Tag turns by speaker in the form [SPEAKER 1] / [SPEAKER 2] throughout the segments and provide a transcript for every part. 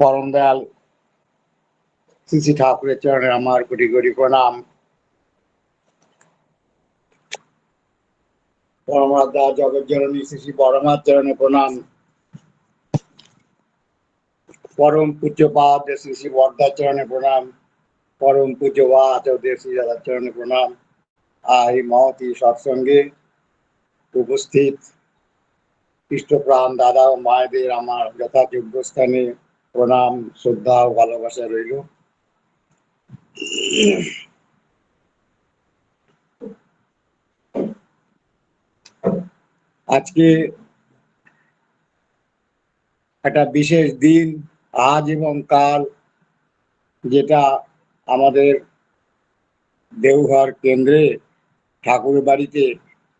[SPEAKER 1] পরম দয়াল শ্রী ঠাকুরের চরণে আমার কোটি কোটি প্রণাম। পরমাত্মা জগৎ জননী শ্রী শ্রী পরমার চরণে প্রণাম। পরম পূজ্যপাদ শ্রী শ্রী বর্দার চরণে প্রণাম। পরম পূজ্যপাদ শ্রী দাদার চরণে প্রণাম। আর এই মহতি সৎসঙ্গে উপস্থিত। খ্রিস্টপ্রাণ দাদা ও মায়েদের আমার যথাযোগ্য স্থানে প্রণাম, শ্রদ্ধা ও ভালোবাসা রইল। আজকে একটা বিশেষ দিন, আজ এবং কাল, যেটা আমাদের দেওঘর কেন্দ্রে ঠাকুর বাড়িতে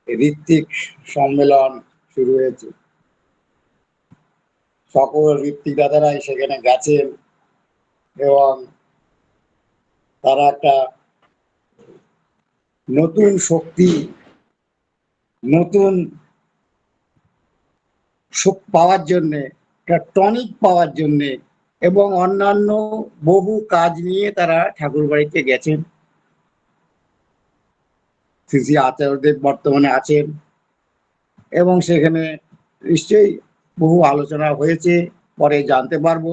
[SPEAKER 1] ঋত্বিক সম্মেলন শুরু হয়েছে। সকল দাদারাই সেখানে গেছেন এবং তারা একটা নতুন শক্তি, নতুন সুখ পাওয়ার জন্যে, একটা টনিক পাওয়ার জন্যে এবং অন্যান্য বহু কাজ নিয়ে তারা ঠাকুর বাড়িতে গেছেন। শ্রী শ্রী আচার্যদেব বর্তমানে আছেন এবং সেখানে নিশ্চয়ই বহু আলোচনা হয়েছে, পরে জানতে পারব।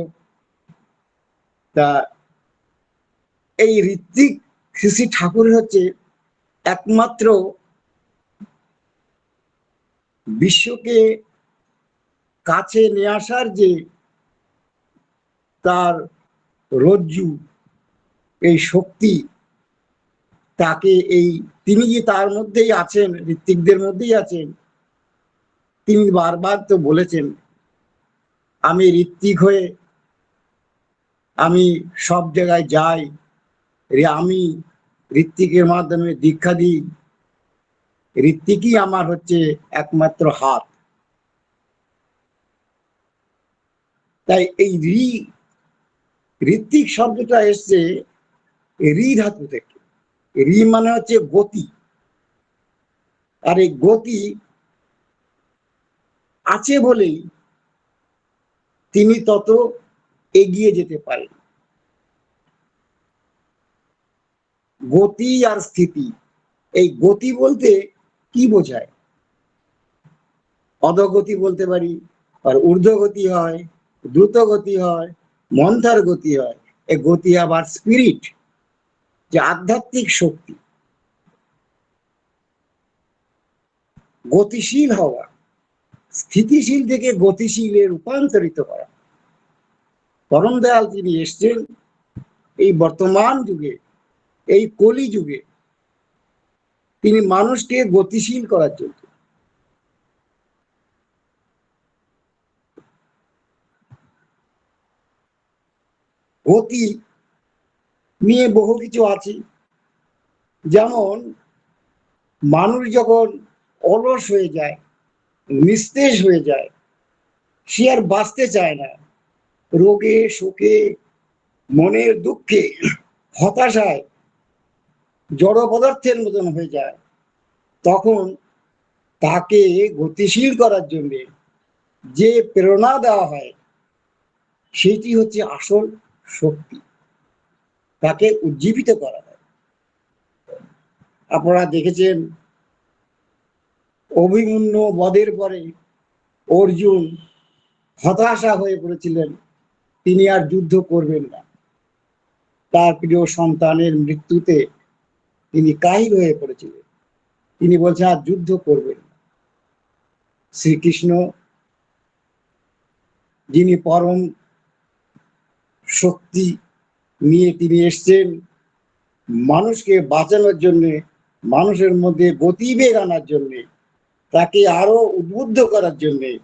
[SPEAKER 1] তা এই ঋত্বিক শ্রী ঠাকুর হচ্ছে একমাত্র বিশ্বকে কাছে নিয়ে আসার যে তার রজ্জু, এই শক্তি, তাকে এই, তিনি যে তার মধ্যেই আছেন ঋত্বিকদের মধ্যেই আছেন তিনি বারবার তো বলেছেন, আমি ঋত্বিক হয়ে আমি সব জায়গায় যাই, রে আমি ঋত্বিকের মাধ্যমে দীক্ষা দিই। ঋত্বিকই আমার হচ্ছে একমাত্র হাত। তাই এই ঋ ঋত্বিক শব্দটা এসছে ঋ ধাতু থেকে। ঋ মানে হচ্ছে গতি। আর এই গতি আছে বলেই তিনি তত এগিয়ে যেতে পারেন গতি আর স্থিতি, এই গতি বলতে কি বোঝায়? অধগতি বলতে পারি, আর ঊর্ধ্বগতি হয় দ্রুত গতি হয়, মন্থার গতি হয় এই গতি আবার স্পিরিট যে আধ্যাত্মিক শক্তি। গতিশীল হওয়া স্থিতিশীল থেকে গতিশীলে রূপান্তরিত করা। পরম দয়াল তিনি এসছেন এই বর্তমান যুগে, এই কলি যুগে। তিনি মানুষকে গতিশীল করার জন্য। গতি নিয়ে বহু কিছু আছে। যেমন মানুষ যখন অলস হয়ে যায় নিস্তেজ হয়ে যায়। সে আর বাঁচতে চায় না। রোগে, শোকে, মনের দুঃখে, হতাশায়, জড় পদার্থের মতন হয়ে যায়। তখন তাকে গতিশীল করার জন্যে যে প্রেরণা দেওয়া হয়, সেটি হচ্ছে আসল শক্তি। তাকে উজ্জীবিত করা হয়। আপনারা দেখেছেন অভিমন্য বধের পরে অর্জুন হতাশা হয়ে পড়েছিলেন, তিনি আর যুদ্ধ করবেন না। তার প্রিয় সন্তানের মৃত্যুতে তিনি কাহিল হয়ে পড়েছিলেন। তিনি বলছেন, আর যুদ্ধ করবেন না। শ্রীকৃষ্ণ, যিনি পরম শক্তি নিয়ে তিনি এসছেন, মানুষকে বাঁচানোর জন্যে, মানুষের মধ্যে গতিবেগ আনার জন্যে তাকে আরও উদ্বুদ্ধ করার জন্যে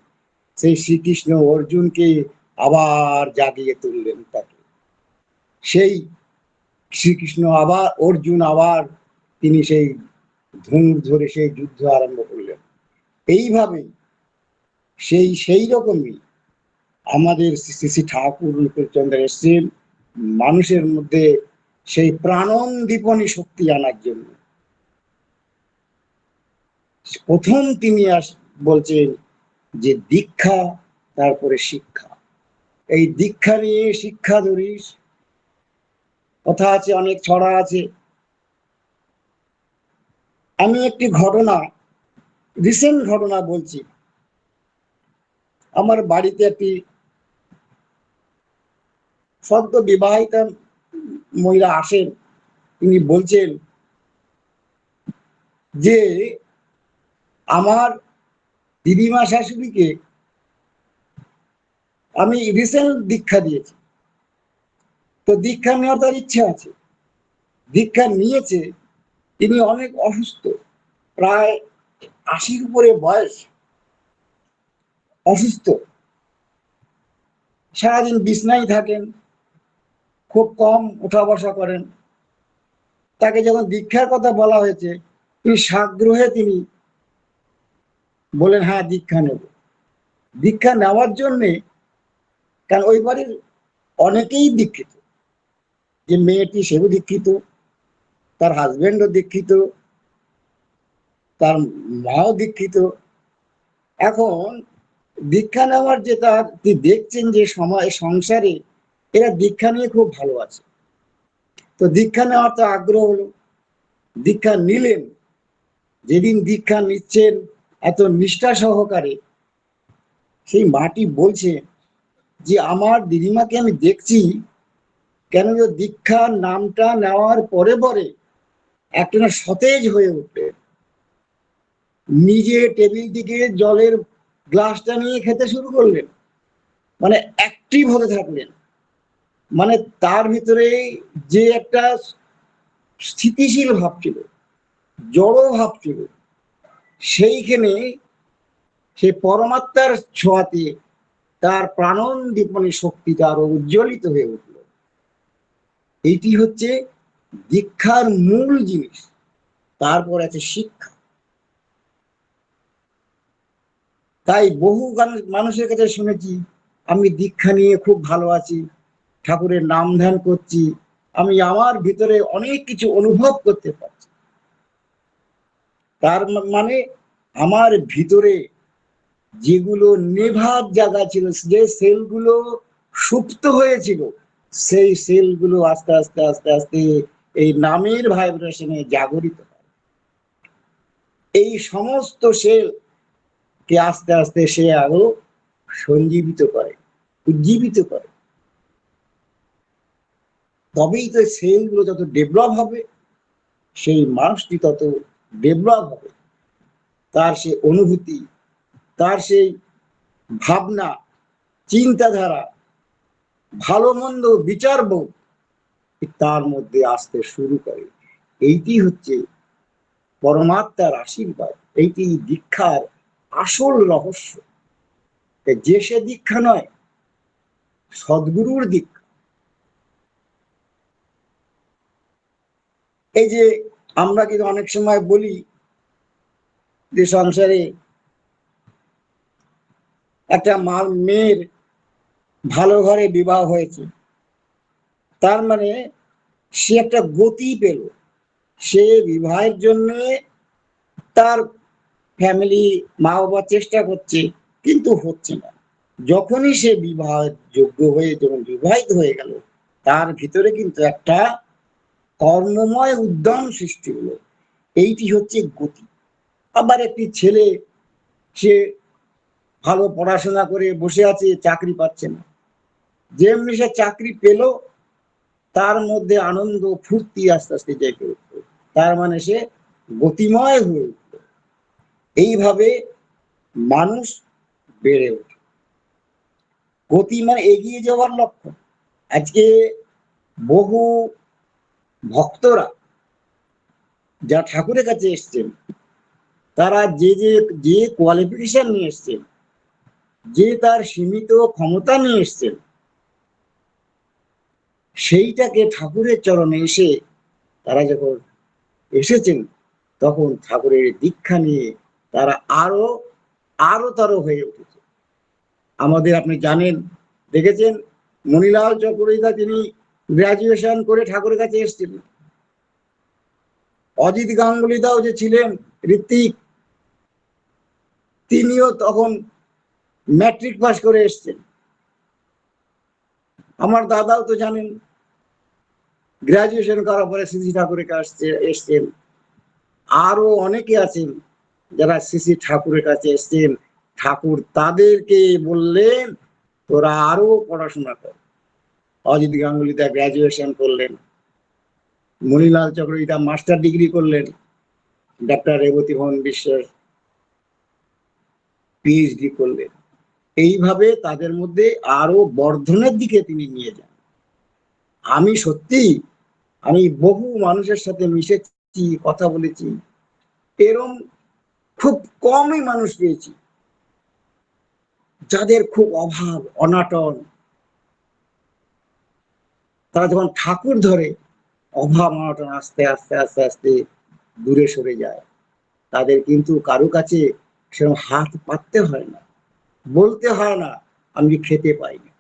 [SPEAKER 1] সেই শ্রীকৃষ্ণ অর্জুনকে আবার জাগিয়ে তুললেন তাকে। সেই শ্রীকৃষ্ণ আবার, অর্জুন আবার তিনি সেই ধনুর ধরে সেই যুদ্ধ আরম্ভ করলেন। এইভাবে সেই সেই রকমই আমাদের শ্রী ঠাকুর চন্দ্র এসছেন। মানুষের মধ্যে সেই প্রাণন প্রাণন্দীপনী শক্তি আনার জন্য প্রথম তিনি আস বলছেন যে দীক্ষা, তারপরে শিক্ষা। এই দীক্ষা নিয়ে শিক্ষা ধরিস। কথা আছে, অনেক ছড়া আছে। আমি একটি ঘটনা রিসেন্ট ঘটনা বলছি। আমার বাড়িতে একটি সদ্য বিবাহিতা মহিলা আসেন। তিনি বলছেন যে আমার দিদিমা শাশুড়িকে আমি রিসেন্ট দীক্ষা দিয়েছি। তো দীক্ষা নেওয়ার তার ইচ্ছা আছে। দীক্ষা নিয়েছে, তিনি অনেক অসুস্থ, প্রায় আশির উপরে বয়স। অসুস্থ। সারাদিন বিছনায় থাকেন, খুব কম উঠা বসা করেন। তাকে যখন দীক্ষার কথা বলা হয়েছে, তিনি সাগ্রহে তিনি বলেন হ্যাঁ দীক্ষা নেব। দীক্ষা নেওয়ার জন্যে, কারণ ওই বাড়ির অনেকেই দীক্ষিত। যে মেয়েটি সেও দীক্ষিত, তার হাজবেন্ডও দীক্ষিত, তার মাও দীক্ষিত। এখন দীক্ষা নেওয়ার যে তার দেখছেন যে সময়, সংসারে এরা দীক্ষা নিয়ে খুব ভালো আছে। তো দীক্ষা নেওয়ার তো আগ্রহ হলো। দীক্ষা নিলেন, যেদিন দীক্ষা নিচ্ছেন এত নিষ্ঠা সহকারে সেই মাটি বলছে যে আমার দিদিমাকে আমি দেখছি কেন যে দীক্ষা নামটা নেওয়ার পরে পরে একটা না সতেজ হয়ে উঠবে। নিজে টেবিল থেকে জলের গ্লাসটা নিয়ে খেতে শুরু করলেন মানে অ্যাক্টিভ হতে থাকলেন। মানে তার ভিতরে যে একটা স্থিতিশীল ভাব ছিল, জড়ো ভাব ছিল সেইখানে সে পরমাত্মার ছোঁয়াতে তার প্রাণন্দীপনী শক্তিটা আরও উজ্জ্বলিত হয়ে উঠল। এটি হচ্ছে দীক্ষার মূল জিনিস। তারপর আছে শিক্ষা। তাই বহু মানুষের কাছে শুনেছি, আমি দীক্ষা নিয়ে খুব ভালো আছি, ঠাকুরের নাম ধ্যান করছি, আমি আমার ভিতরে অনেক কিছু অনুভব করতে পারছি। তার মানে আমার ভিতরে যেগুলো নেভার জায়গা ছিল, যে সেলগুলো সুপ্ত হয়েছিল, সেই সেলগুলো আস্তে আস্তে আস্তে আস্তে এই নামের ভাইব্রেশনে জাগরিত হয়। এই সমস্ত সেল কে আস্তে আস্তে সে আরও সঞ্জীবিত করে, উজ্জীবিত করে। তবেই তো সেলগুলো যত ডেভেলপ হবে, সেই মানুষটি তত ডেভেলপ হবে, তার সে অনুভূতি, তার সেই ভাবনা, চিন্তাধারা, ভালো মন্দ বিচারবোধ তার মধ্যে আসতে শুরু করে। এইটি হচ্ছে পরমাত্মার আশীর্বাদ, এইটি দীক্ষার আসল রহস্য। যে সে দীক্ষা নয়, সদ্গুরুর দীক্ষা। এই যে আমরা কিন্তু অনেক সময় বলি যে সংসারে একটা মাল মেয়ের ভালো ঘরে বিবাহ হয়েছে। তার মানে সে একটা গতি পেল। সে বিবাহের জন্য তার ফ্যামিলি মা বাবা চেষ্টা করছে, কিন্তু হচ্ছে না। যখনই সে বিবাহ যোগ্য হয়ে যখন বিবাহিত হয়ে গেল, তার ভিতরে কিন্তু একটা কর্মময় উদ্যম সৃষ্টি হলো। এইটি হচ্ছে গতি। আবার একটি ছেলে, সে ভালো পড়াশোনা করে বসে আছে, চাকরি পাচ্ছে না। যেমনি সে চাকরি পেল, তার মধ্যে আনন্দ, ফুর্তি আস্তে আস্তে জেগে উঠল। তার মানে সে গতিময় হয়ে উঠল। এইভাবে মানুষ বেড়ে ওঠে। গতি মানে এগিয়ে যাওয়ার লক্ষ্য। আজকে বহু ভক্তরা যা ঠাকুরের কাছে এসছেন, তারা যে যে যে কোয়ালিফিকেশন নিয়ে এসছেন, যে তার সীমিত ক্ষমতা নিয়ে এসছেন, সেইটাকে ঠাকুরের চরণে এসে তারা যখন এসেছেন, তখন ঠাকুরের দীক্ষা নিয়ে তারা আরও আরও তর হয়ে উঠেছে। আমাদের আপনি জানেন, দেখেছেন, মণিলাল চক্রবর্তী তিনি গ্রাজুয়েশন করে ঠাকুরের কাছে এসেছিলেন অজিত গাঙ্গুলি দাও যে ছিলেন ঋত্বিক তিনিও তখন ম্যাট্রিক পাস করে এসছেন। আমার দাদাও তো জানেন গ্রাজুয়েশন করার পরে শ্রী ঠাকুরের কাছে এসছেন। আরও অনেকে আছেন যারা শ্রী ঠাকুরের কাছে এসছেন। ঠাকুর তাদেরকে বললেন, তোরা আরও পড়াশোনা কর। অজিত গাঙ্গুলি তা গ্রাজুয়েশন করলেন। মণিলাল চক্রবর্তী মাস্টার ডিগ্রি করলেন। ডাক্তার রেবতী ভবন বিশ্বের পিএইচডি করলেন। এইভাবে তাদের মধ্যে আরও বর্ধনের দিকে তিনি নিয়ে যান। আমি সত্যি, আমি বহু মানুষের সাথে মিশেছি, কথা বলেছি। এরম খুব কমই মানুষ পেয়েছি। যাদের খুব অভাব, অনাটন তারা যখন ঠাকুর ধরে অভাব অনাটন আস্তে আস্তে আস্তে আস্তে দূরে সরে যায়, তাদের কিন্তু কারও কাছে সেরকম হাত পাততে হয় না, বলতে হয় না, আমি খেতে পাই না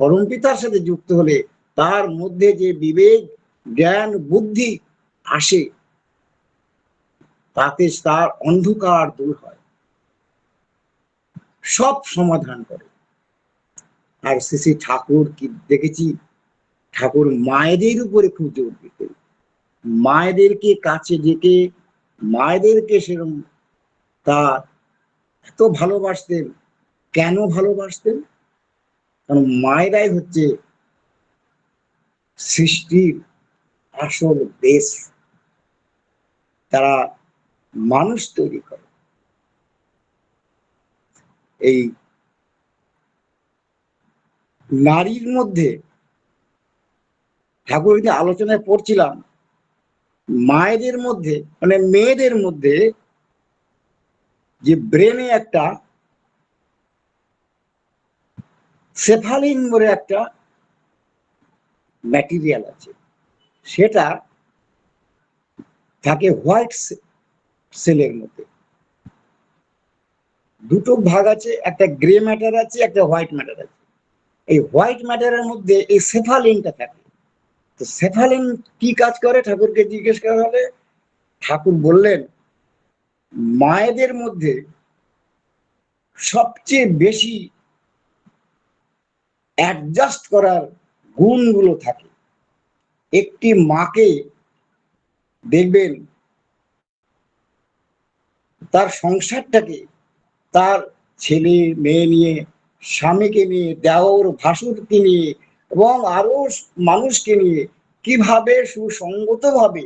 [SPEAKER 1] পরম পিতার সাথে যুক্ত হলে তার মধ্যে যে বিবেক, জ্ঞান, বুদ্ধি আসে, তাতে তার অন্ধকার দূর হয়। সব সমাধান করে। আর শেষে ঠাকুর কি দেখেছি? ঠাকুর মায়েদের উপরে খুব জোর দিতেন। মায়েদেরকে কাছে ডেকে মায়েদেরকে সেরকম তা এত ভালোবাসতেন, কেন ভালোবাসতেন? কারণ মায়েরাই হচ্ছে সৃষ্টির আসল দেশ। তারা মানুষ তৈরি করে। এই নারীর মধ্যে ঠাকুর যে আলোচনায় পড়ছিলাম, মায়েদের মধ্যে মানে মেয়েদের মধ্যে যে ব্রেনে একটা সেফালিন বলে একটা ম্যাটেরিয়াল আছে। সেটা থাকে হোয়াইট সেলের মধ্যে। দুটো ভাগ আছে, একটা গ্রে ম্যাটার আছে, একটা হোয়াইট ম্যাটার আছে। এই হোয়াইট ম্যাটারের মধ্যে এই সেফালিনটা থাকে। তো সেফালিন কি কাজ করে? ঠাকুরকে জিজ্ঞেস করা হলে ঠাকুর বললেন, মায়েদের মধ্যে সবচেয়ে বেশি অ্যাডজাস্ট করার গুণগুলো থাকে। একটি মাকে দেখবেন, তার সংসারটাকে তার ছেলে, মেয়ে নিয়ে স্বামীকে নিয়ে, দেওর ভাসুরকে নিয়ে এবং আরও মানুষকে নিয়ে কীভাবে সুসঙ্গত ভাবে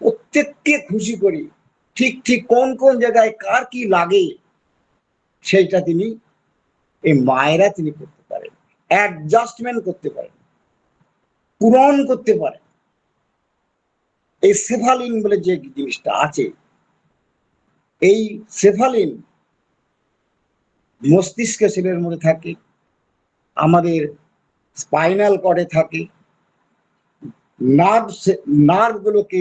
[SPEAKER 1] প্রত্যেককে খুশি করি, ঠিক ঠিক কোন কোন জায়গায় কার কি লাগে, সেইটা তিনি, এই মায়েরা তিনি করতে পারেন। অ্যাডজাস্টমেন্ট করতে পারেন। পূরণ করতে পারেন। এই সেফালিন বলে যে জিনিসটা আছে, এই সেফালিন মস্তিষ্ক সেলের মধ্যে থাকে, আমাদের স্পাইনাল কর্ডে থাকে, নার্ভ নার্ভ গুলোকে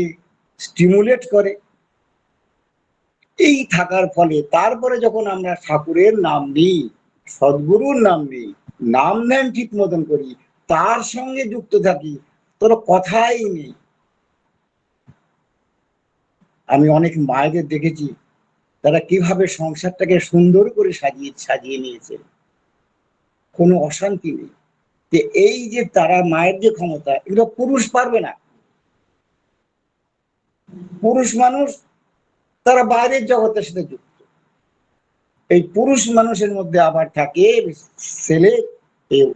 [SPEAKER 1] স্টিমুলেট করে। এই থাকার ফলে তারপরে যখন আমরা ঠাকুরের নাম নিই, সদ্গুরুর নাম নিই, নাম ধ্যান ঠিক মতন করি, তার সঙ্গে যুক্ত থাকি তোর কথাই নেই। আমি অনেক মায়েদের দেখেছি তারা কীভাবে সংসারটাকে সুন্দর করে সাজিয়ে সাজিয়ে নিয়েছে? কোনো অশান্তি নেই। যে এই যে তারা মায়ের যে ক্ষমতা, এগুলো পুরুষ পারবে না। পুরুষ মানুষ তারা বাইরের জগতের সাথে যুক্ত। এই পুরুষ মানুষের মধ্যে আবার থাকে ছেলে এও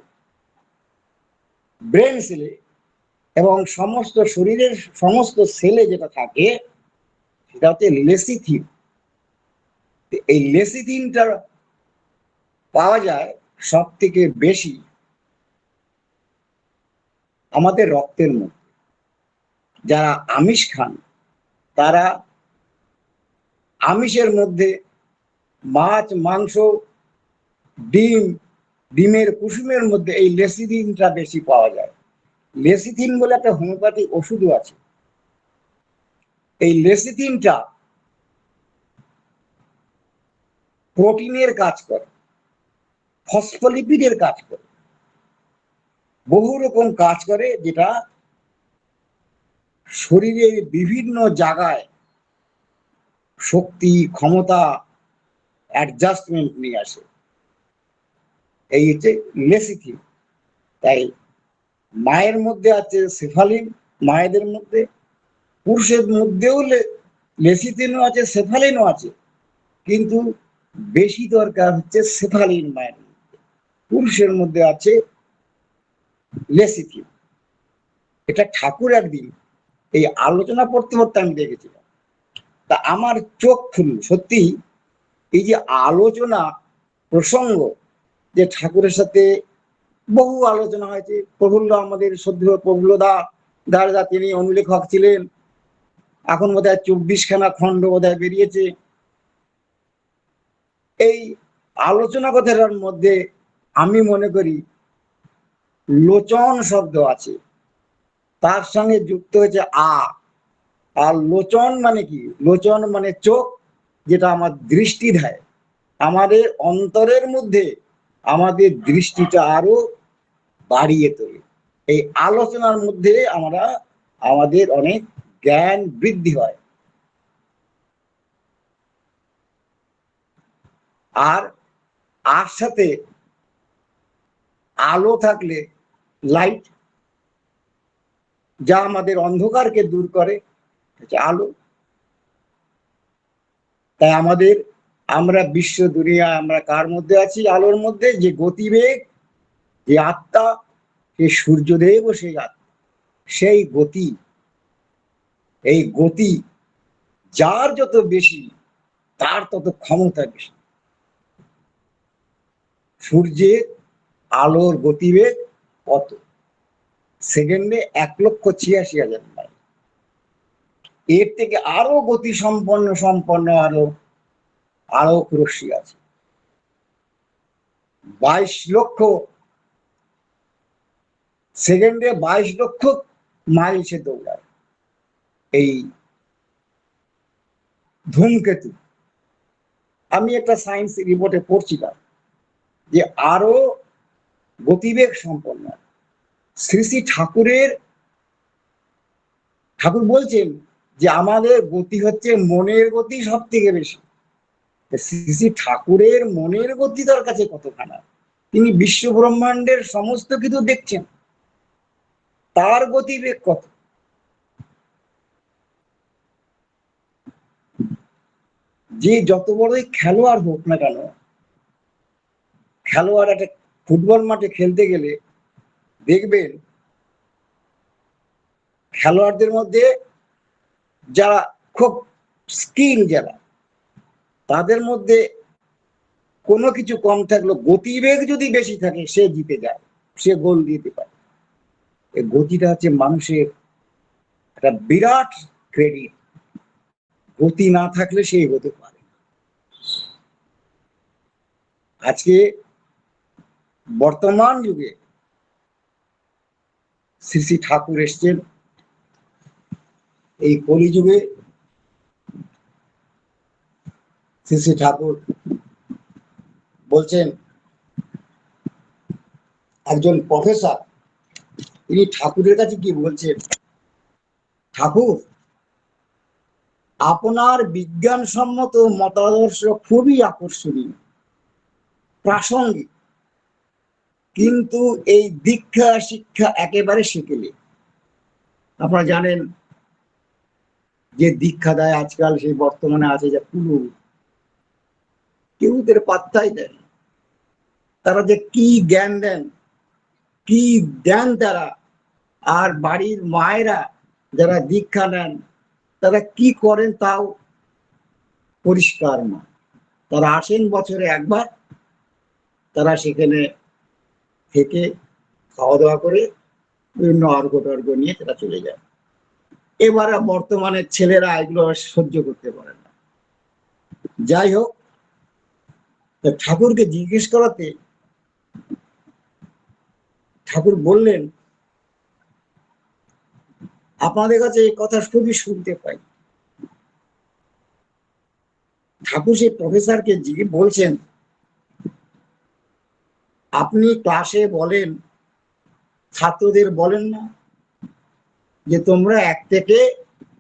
[SPEAKER 1] ব্রেন সেলে এবং সমস্ত শরীরের সমস্ত সেলে যেটা থাকে, সেটা হচ্ছে লেসিথিন এই লেসিথিনটা পাওয়া যায় সব থেকে বেশি আমাদের রক্তের মধ্যে। যারা আমিষ খান, তারা আমিষের মধ্যে মাছ, মাংস, ডিম, ডিমের কুসুমের মধ্যে এই লেসিথিনটা বেশি পাওয়া যায়। লেসিথিন বলে একটা হোমিওপ্যাথি ওষুধও আছে। এই লেসিথিনটা প্রোটিনের কাজ করে, ফসফোলিপিডের কাজ করে। বহু রকম কাজ করে যেটা শরীরের বিভিন্ন জায়গায় শক্তি, ক্ষমতা অ্যাডজাস্টমেন্ট নিয়ে আসে। এই হচ্ছে লেসিথিন তাই মায়ের মধ্যে আছে সেফালিন মায়েদের মধ্যে, পুরুষের মধ্যেও লেসিথিনও আছে সেফালিনও আছে। কিন্তু বেশি দরকার হচ্ছে সেফালিন মায়ের পুরুষের মধ্যে আছে লেসিথিন। এটা ঠাকুর একদিন এই আলোচনা পড়তে পড়তে আমি দেখেছিলাম। তা আমার চোখ খুলল, সত্যি? এই যে আলোচনা প্রসঙ্গ, যে ঠাকুরের সাথে বহু আলোচনা হয়েছে। প্রফুল্ল আমাদের সদ্য প্রফুল্ল দা দাদা তিনি অনুলেখক ছিলেন। এখন বোধ হয় চব্বিশ খানা খণ্ড বোধ বেরিয়েছে। এই আলোচনা কথাটার মধ্যে আমি মনে করি লোচন শব্দ আছে। তার সঙ্গে যুক্ত হয়েছে আ। আর লোচন মানে কি? লোচন মানে চোখ, যেটা আমার দৃষ্টি দেয়। আমাদের অন্তরের মধ্যে আমাদের দৃষ্টিটা আরও বাড়িয়ে তোলে। এই আলোচনার মধ্যে আমরা, আমাদের অনেক জ্ঞান বৃদ্ধি হয়। আর আর সাথে আলো থাকলে লাইট যা আমাদের অন্ধকারকে দূর করে আলো। তাই আমাদের, আমরা বিশ্ব দুনিয়া, আমরা কার মধ্যে আছি? আলোর মধ্যে, যে গতিবেগ, যে আত্মা সে সূর্যদেব সেই আত্মা। সেই গতি, এই গতি, যার যত বেশি, তার তত ক্ষমতা বেশি। সূর্যের আলোর গতিবেগ কত? সেকেন্ডে এক লক্ষ ছিয়াশি হাজার মাইল। এর থেকে আরও গতি সম্পন্ন সম্পন্ন আরও আলোক রশ্মি আছে। বাইশ লক্ষ সেকেন্ডে বাইশ লক্ষ মাইল সে দৌড়ায়। এই ধূমকেতু। আমি একটা সায়েন্স রিপোর্টে পড়ছিলাম। যে আরও গতিবেগ সম্পন্ন। শ্রী শ্রী ঠাকুরের, ঠাকুর বলছেন যে আমাদের গতি হচ্ছে মনের গতি সব থেকে বেশি শ্রী শ্রী ঠাকুরের মনের গতি তার কাছে কতখানা? তিনি বিশ্ব ব্রহ্মাণ্ডের সমস্ত কিছু দেখছেন। তার গতিবেগ কত? যে যত বড়ই খেলোয়াড় হোক না কেন খেলোয়াড় একটা ফুটবল মাঠে খেলতে গেলে দেখবেন খেলোয়াড়দের মধ্যে যারা খুব স্কিল যারা, তাদের মধ্যে কোনো কিছু কম থাকল গতিবেগ যদি বেশি থাকে, সে জিতে যায়, সে গোল দিতে পারে। এই গতিটা হচ্ছে মানুষের একটা বিরাট ক্রেডিট গতি না থাকলে সে এগোতে পারে আজকে বর্তমান যুগে শ্রী শ্রী ঠাকুর এসছেন। এই কলিযুগে শ্রী শ্রী ঠাকুর বলছেন, একজন প্রফেসর তিনি ঠাকুরের কাছে কি বলছেন, ঠাকুর, আপনার বিজ্ঞানসম্মত মতাদর্শ খুবই আকর্ষণীয়, প্রাসঙ্গিক। কিন্তু এই দীক্ষা শিক্ষা একেবারে শিখেলে আপনারা জানেন যে দীক্ষা দেয় আজকাল সেই বর্তমানে আছে যে পুরো কেউ তার পাত্তাই দেন তারা যে কি জ্ঞান দেন, কি দেন তারা, আর বাড়ির মায়েরা যারা দীক্ষা নেন, তারা কি করেন তাও পরিষ্কার না। তারা আসেন বছরে একবার, তারা সেখানে থেকে খাওয়া দাওয়া করে বিভিন্ন অর্ঘ টর্ঘ নিয়ে তারা চলে যায়। এবারে বর্তমানে ছেলেরা এগুলো সহ্য করতে পারে না। যাই হোক ঠাকুরকে জিজ্ঞেস করাতে ঠাকুর বললেন, আপনাদের কাছে এই কথা খুবই শুনতে পাই। ঠাকুর সেই প্রফেসরকে বলছেন আপনি ক্লাসে বলেন, ছাত্রদের বলেন না যে তোমরা এক থেকে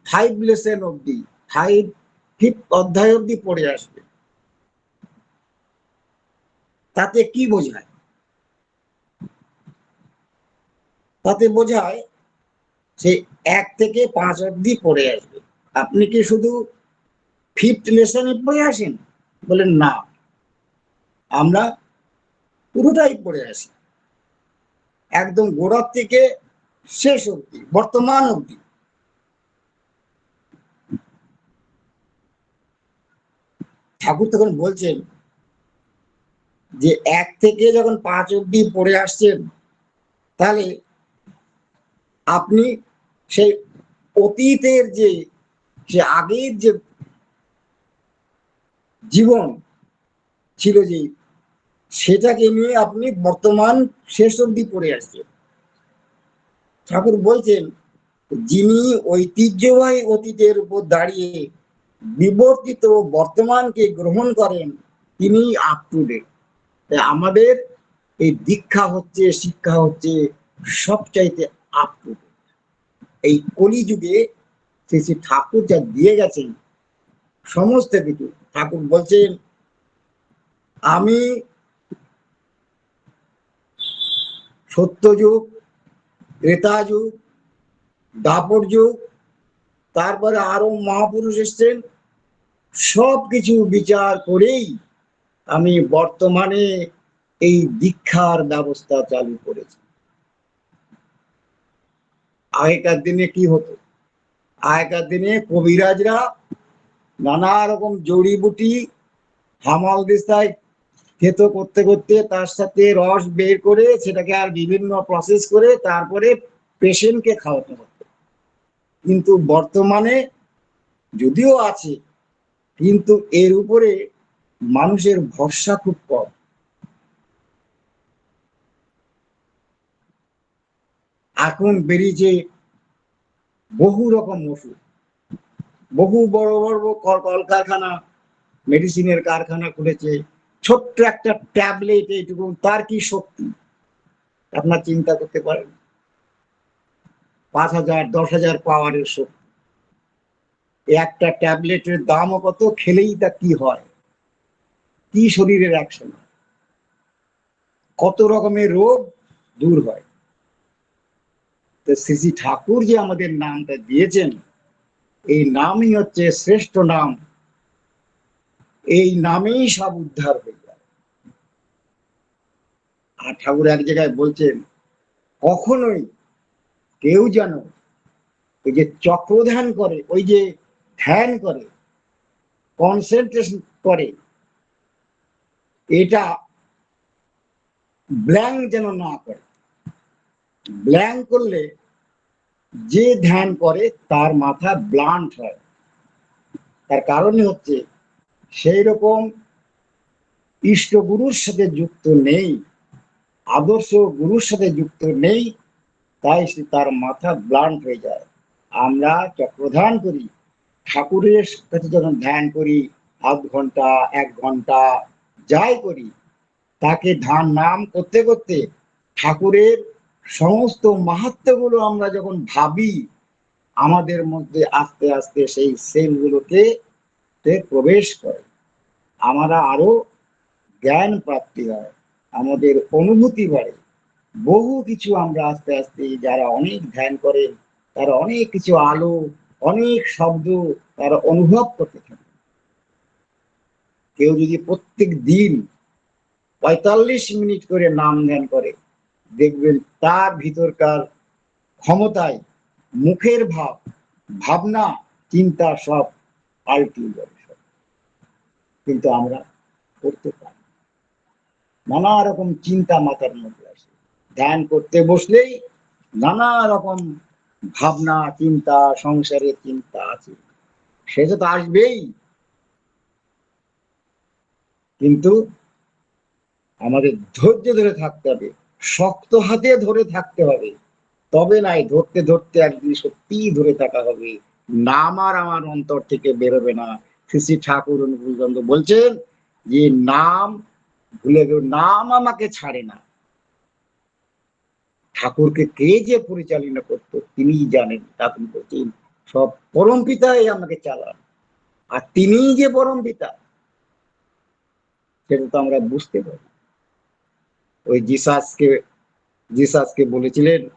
[SPEAKER 1] ফাইভ লেসেন অব্দি ফাইভ ফিফথ অধ্যায় অব্দি পড়ে আসবে। তাতে কি বোঝায়? তাতে বোঝায় সে এক থেকে পাঁচ অব্দি পড়ে আসবে। আপনি কি শুধু ফিফথ লেসনে পড়ে আসেন? বলেন না। আমরা পুরোটাই পড়ে আসি। একদম গোড়ার থেকে শেষ অব্দি বর্তমান অব্দি ঠাকুর তখন বলছেন যে, এক থেকে যখন পাঁচ অব্দি পড়ে আসছেন, তাহলে আপনি সেই অতীতের যে, সে আগের যে জীবন ছিল যে সেটাকে নিয়ে আপনি বর্তমান শেষ অব্দি পড়ে আসছেন ঠাকুর বলছেন, যিনি ঐতিহ্যবাহী অতীতের উপর দাঁড়িয়ে বিবর্তিত বর্তমানকে গ্রহণ করেন, তিনি আপ টু আমাদের এই দীক্ষা হচ্ছে, শিক্ষা হচ্ছে সবচাইতে আপ টু এই কলিযুগে শ্রী শ্রী ঠাকুর যা দিয়ে গেছেন, সমস্ত কিছু। ঠাকুর বলছেন, আমি সত্যযুগ ত্রেতা যুগ দাপর যুগ, তারপরে আরও মহাপুরুষ এসছেন। সব কিছু বিচার করেই আমি বর্তমানে এই দীক্ষার ব্যবস্থা চালু করেছি। আগেকার দিনে কি হতো? আগেকার দিনে কবিরাজরা নানা রকম জড়িবুটি, হামাল দিস্তায় খেত করতে করতে তার সাথে রস বের করে সেটাকে আর বিভিন্ন প্রসেস করে তারপরে পেশেন্টকে খাওয়াতে হতো কিন্তু বর্তমানে যদিও আছে, কিন্তু এর উপরে মানুষের ভরসা খুব কম। এখন বেরিয়েছে বহু রকম ওষুধ, বহু বড় বড় কল- কলকারখানা মেডিসিনের কারখানা খুলেছে ছোট্ট একটা ট্যাবলেট এইটুকু, তার কি শক্তি? আপনার চিন্তা করতে পারেন। পাঁচ হাজার, দশ হাজার পাওয়ারের শক্তি। একটা ট্যাবলেটের দামও কত, খেলেই তা কি হয়? কি শরীরের অ্যাকশন? কত রকমের রোগ দূর হয়। তো শ্রী ঠাকুর যে আমাদের নামটা দিয়েছেন, এই নামই হচ্ছে শ্রেষ্ঠ নাম। এই নামেই সব উদ্ধার হয়ে যায়। আর ঠাকুর এক জায়গায় বলছেন, কখনোই কেউ যেন ওই যে চক্র ধ্যান করে, ওই যে ধ্যান করে কনসেন্ট্রেশন করে, এটা ব্ল্যাঙ্ক যেন না করে। ব্ল্যাঙ্ক করলে যে ধ্যান করে, তার মাথা ব্লান্ট হয়। তার কারণই হচ্ছে সেই রকম ইষ্ট গুরুর সাথে যুক্ত নেই, আদর্শ গুরুর সাথে যুক্ত নেই, তাই সে তার মাথা ব্লান্ট হয়ে যায়। আমরা চক্রধান করি, ঠাকুরের কাছে যখন ধ্যান করি, আধ ঘণ্টা, এক ঘণ্টা, যাই করি, তাকে ধান নাম করতে করতে ঠাকুরের সমস্ত মাহাত্মগুলো আমরা যখন ভাবি, আমাদের মধ্যে আস্তে আস্তে সেই সেলগুলোকে তে প্রবেশ করে। আমরা আরও জ্ঞান প্রাপ্তি হয়। আমাদের অনুভূতি বাড়ে। বহু কিছু আমরা আস্তে আস্তে, যারা অনেক ধ্যান করেন তারা অনেক কিছু আলো, অনেক শব্দ তারা অনুভব করতে থাকে। কেউ যদি প্রত্যেক দিন পঁয়তাল্লিশ মিনিট করে নাম ধ্যান করে, দেখবেন তার ভিতরকার ক্ষমতায় মুখের ভাব, ভাবনা, চিন্তা সব যাবে সব। কিন্তু আমরা করতে পারি নানা রকম চিন্তা মাথার মধ্যে আসে। ধ্যান করতে বসলেই নানা রকম ভাবনা, চিন্তা সংসারের চিন্তা আছে। সেটা তো আসবেই। কিন্তু আমাদের ধৈর্য ধরে থাকতে হবে। শক্ত হাতে ধরে থাকতে হবে। তবে নাই, ধরতে ধরতে একদিন সত্যি ধরে থাকা হবে। নাম আর আমার অন্তর থেকে বেরোবে না। শ্রী ঠাকুর অনুকূলচন্দ্র বলছেন যে, নাম ভুলে গেল নাম আমাকে ছাড়ে না। ঠাকুরকে কে যে পরিচালনা করতো তিনি জানেন, ঠাকুর বলছেন, সব পরম পিতাই আমাকে চালান। আর তিনিই যে পরম পিতা, সেটা তো আমরা বুঝতে পারি। ওই জিসাসকে জিসাসকে বলেছিলেন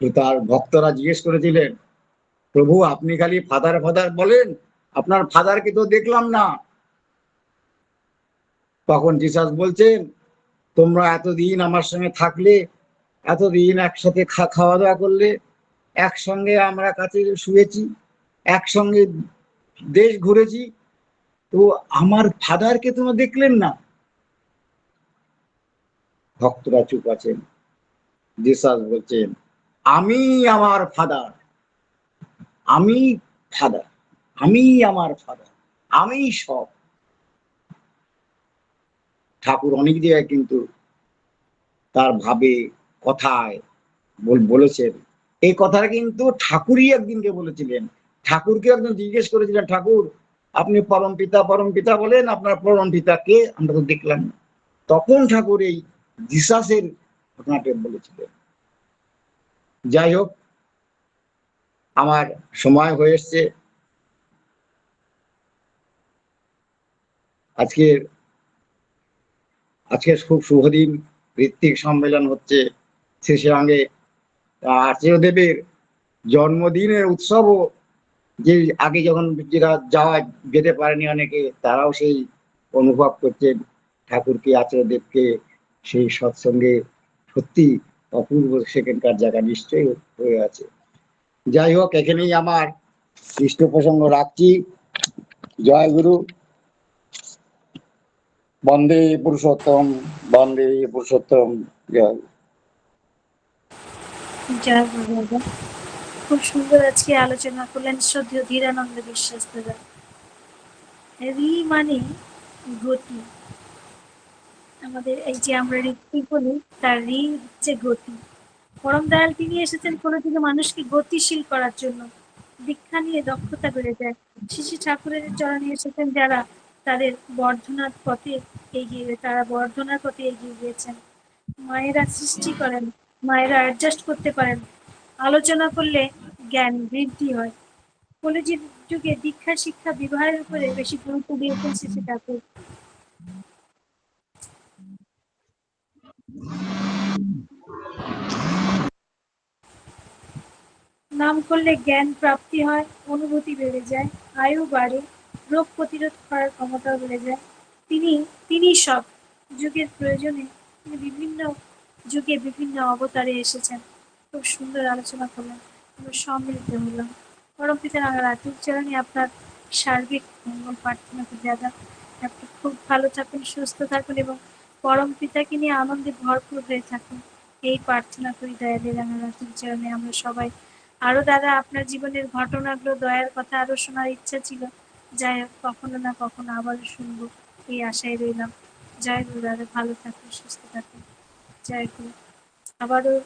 [SPEAKER 1] তার ভক্তরা জিজ্ঞেস করেছিলেন প্রভু, আপনি খালি ফাদার ফাদার বলেন, আপনার ফাদারকে তো দেখলাম না। তখন জিসাস বলছেন, তোমরা এতদিন আমার সঙ্গে থাকলে, এতদিন একসাথে খাওয়া দাওয়া করলে, একসঙ্গে আমরা কাছে শুয়েছি, একসঙ্গে দেশ ঘুরেছি, তো আমার ফাদারকে তোমরা দেখলেন না। ভক্তরা চুপ আছেন। জিসাস বলছেন, আমি আমার ফাদার। আমি ফাদার আমি আমার ফাদার আমি সব। ঠাকুর অনেক জায়গায় কিন্তু তার ভাবে কথায় বলেছেন। এই কথাটা কিন্তু ঠাকুরই একদিনকে বলেছিলেন। ঠাকুরকে একদম জিজ্ঞেস করেছিলেন, ঠাকুর, আপনি পরম পিতা পরম পিতা বলেন, আপনার পরম পিতা কে? আমরা তো দেখলাম না। তখন ঠাকুর এই জিসাসের ঘটনাটা বলেছিলেন। যাই হোক আমার সময় হয়ে এসছে। আজকের আজকে খুব শুভদিন ঋত্বিক সম্মেলন হচ্ছে। সঙ্গে আচার্য দেবের জন্মদিনের উৎসবও যে আগে যখন যেটা যাওয়া যেতে পারেনি অনেকে, তারাও সেই অনুভব করছেন। ঠাকুরকে আচার্য দেবকে, সেই সৎসঙ্গে সত্যি অপূর্ব সেখানকার জায়গা নিশ্চয়ই হয়ে আছে। যাই হোক, এখানেই আমার ইষ্ট প্রসঙ্গ রাখছি। জয় গুরু। বন্দে পুরুষোত্তম বন্দে পুরুষোত্তম, জয়।
[SPEAKER 2] খুব সুন্দর আজকে আলোচনা করলেন শ্রদ্ধেয় ধীরানন্দ বিশ্বাস দাদা। রি মানে গতি। আমাদের এই যে আমরা ঋত্বিক বলি, তার রি হচ্ছে গতি। পরম দয়াল তিনি এসেছেন কোনো দিকে মানুষকে গতিশীল করার জন্য। দীক্ষা নিয়ে দক্ষতা বেড়ে যায়। শিশু ঠাকুরের চরণে এসেছেন যারা, তাদের বর্ধনার পথে এগিয়ে, তারা বর্ধনার পথে এগিয়ে গিয়েছেন। মায়েরা সৃষ্টি করেন, মায়েরা অ্যাডজাস্ট করতে পারেন। আলোচনা করলে জ্ঞান বৃদ্ধি হয়। কলেজের যুগে দীক্ষা, শিক্ষা, বিবাহের উপরে বেশি গুরুত্ব দিয়েছেন শিশু ঠাকুর। নাম করলে জ্ঞান প্রাপ্তি হয়, অনুভূতি বেড়ে যায়, আয়ু বাড়ে, রোগ প্রতিরোধ করার ক্ষমতাও বেড়ে যায়। তিনি তিনি সব যুগের প্রয়োজনে তিনি বিভিন্ন যুগে বিভিন্ন অবতারে এসেছেন। খুব সুন্দর আলোচনা করলেন, আমরা সম্মিলিত হলাম। পরম পিতা আমার আতুর চরণে আপনার সার্বিক মঙ্গল প্রার্থনা করি, দাদা। আপনি খুব ভালো থাকুন, সুস্থ থাকুন এবং পরম পিতাকে নিয়ে আনন্দে ভরপুর হয়ে থাকুন। এই প্রার্থনা করি দয়াদের আমার আতুর চরণে আমরা সবাই আরও দাদা, আপনার জীবনের ঘটনাগুলো দয়ার কথা আরও শোনার ইচ্ছা ছিল। যাই হোক, কখনো না কখনো আবার শুনব, এই আশায় রইলাম। জয় গুরু দাদা, ভালো থাকুন, সুস্থ থাকুন। জয় গুরু আবারও